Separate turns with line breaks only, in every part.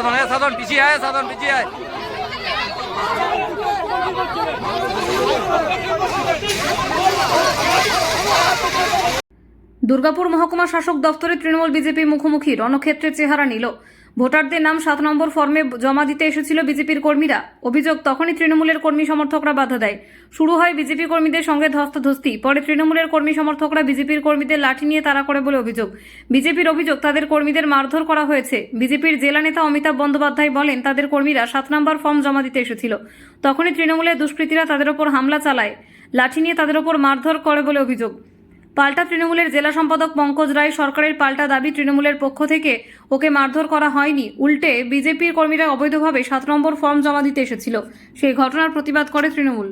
সাধন হ্যাঁ সাধন পিছি হ্যাঁ সাধন পিছি
দুর্গাপুর মহকুমা শাসক দফতরে তৃণমূল বিজেপি মুখোমুখি রণক্ষেত্রে চেহারা নিল। ভোটারদের নাম সাত নম্বর ফর্মে জমা দিতে এসেছিল বিজেপির কর্মীরা। অভিযোগ, তখনই তৃণমূলের কর্মী সমর্থকরা বাধা দেয়। শুরু হয় বিজেপি কর্মীদের সঙ্গে ধস্তাধস্তি, পরে তৃণমূলের কর্মী সমর্থকরা বিজেপির কর্মীদের লাঠি নিয়ে তাড়া করে বলে অভিযোগ। বিজেপির অভিযোগ, তাদের কর্মীদের মারধর করা হয়েছে। বিজেপির জেলা নেতা অমিতাভ বন্দ্যোপাধ্যায় বলেন, তাদের কর্মীরা সাত নম্বর ফর্ম জমা দিতে এসেছিল। তখনই তৃণমূলের দুষ্কৃতীরা তাদের ওপর হামলা চালায়। লাঠি নিয়ে তাদের ওপর মারধর করে বলে অভিযোগ। পাল্টা তৃণমূলের জেলা সম্পাদক পঙ্কজ রায় সরকারের পাল্টা দাবি তৃণমূলের পক্ষ থেকে ওকে মারধর করা হয়নি। উল্টে বিজেপির কর্মীরা অবৈধভাবে সাত নম্বর ফর্ম জমা দিতে এসেছিল। সেই ঘটনার প্রতিবাদ করে তৃণমূল।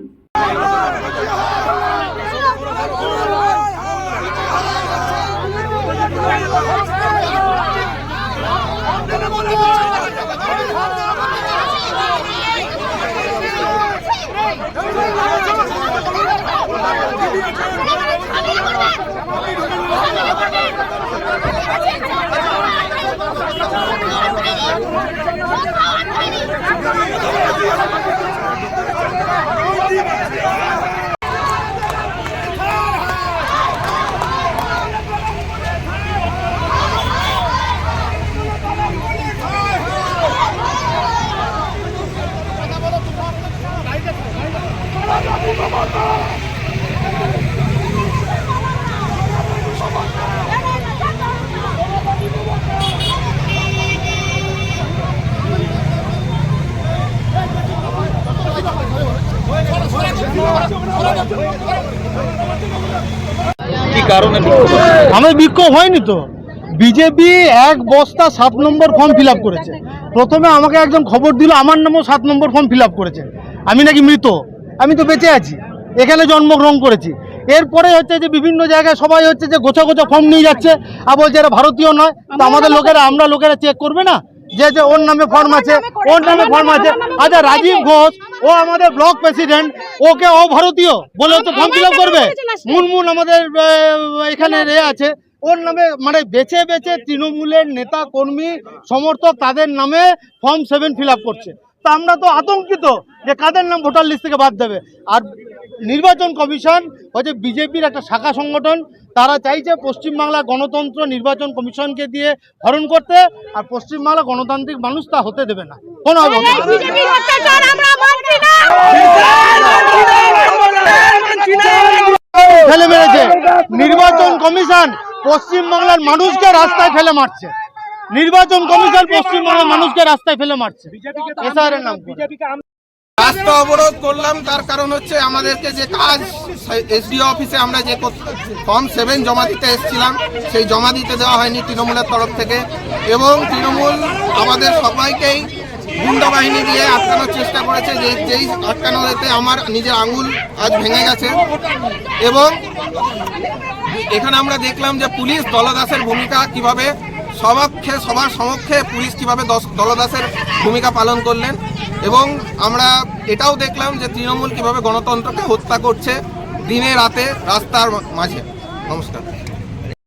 Mata!
আমি বিক্ষোভ হয়নি তো। বিজেপি এক বস্তা সাত নম্বর ফর্ম ফিল করেছে। প্রথমে আমাকে একজন খবর দিল, আমার নামও সাত নম্বর ফর্ম ফিল করেছে। আমি নাকি মৃত? আমি তো বেঁচে আছি। এখানে জন্মগ্রহণ করেছি। এরপরে হচ্ছে যে বিভিন্ন জায়গায় সবাই হচ্ছে যে গোছা গোছা ফর্ম নিয়ে যাচ্ছে। আর বলছে এরা ভারতীয় নয়। তো আমাদের লোকেরা, আমরা লোকেরা চেক করবে না? যে যে ওর নামে ফর্ম আছে, ওর নামে ফর্ম আছে। আচ্ছা রাজীব ঘোষ ও আমাদের ব্লক প্রেসিডেন্ট ওকে ও ভারতীয় বলে তো ফর্ম ফিল করবে। মুনমুন আমাদের এখানে রে আছে। ওর নামে মানে বেছে বেছে তৃণমূলের নেতা কর্মী সমর্থক তাদের নামে ফর্ম সেভেন ফিল করছে। তা আমরা তো আতঙ্কিত যে কাদের নাম ভোটার লিস্ট থেকে বাদ দেবে। আর নির্বাচন কমিশন হচ্ছে বিজেপির একটা শাখা সংগঠন তারা চাইছে পশ্চিমবাংলা গণতন্ত্র নির্বাচন কমিশনকে দিয়ে হরণ করতে আর পশ্চিমবাংলা গণতান্ত্রিক মানুষ তা হতে দেবে না। কোনো ফেলে মেরেছে। নির্বাচন কমিশন পশ্চিমবাংলার মানুষকে রাস্তায় ফেলে মারছে। নির্বাচন কমিশন পশ্চিমবাংলার মানুষকে রাস্তায় ফেলে মারছে। এসআরের নাম করে।
রাস্তা অবরোধ করলাম, তার কারণ হচ্ছে আমাদেরকে যে কাজ এসডিও অফিসে আমরা যে ফর্ম সেভেন জমা দিতে এসেছিলাম, সেই জমা দিতে দেওয়া হয়নি তৃণমূলের তরফ থেকে এবং তৃণমূল আমাদের সবাইকেই গুন্ডা বাহিনী দিয়ে আটকানোর চেষ্টা করেছে, যে যেই আটকানো এতে আমার নিজের আঙুল আজ ভেঙে গেছে এবং এখানে আমরা দেখলাম যে পুলিশ দলদাসের ভূমিকা কীভাবে সবাক্ষে সবার সমক্ষে পুলিশ কীভাবে দস- দলদাসের ভূমিকা পালন করলেন। এবং আমরা এটাও দেখলাম যে তৃণমূল কীভাবে গণতন্ত্রকে হত্যা করছে দিনে রাতে রাস্তার মাঝে। নমস্কার।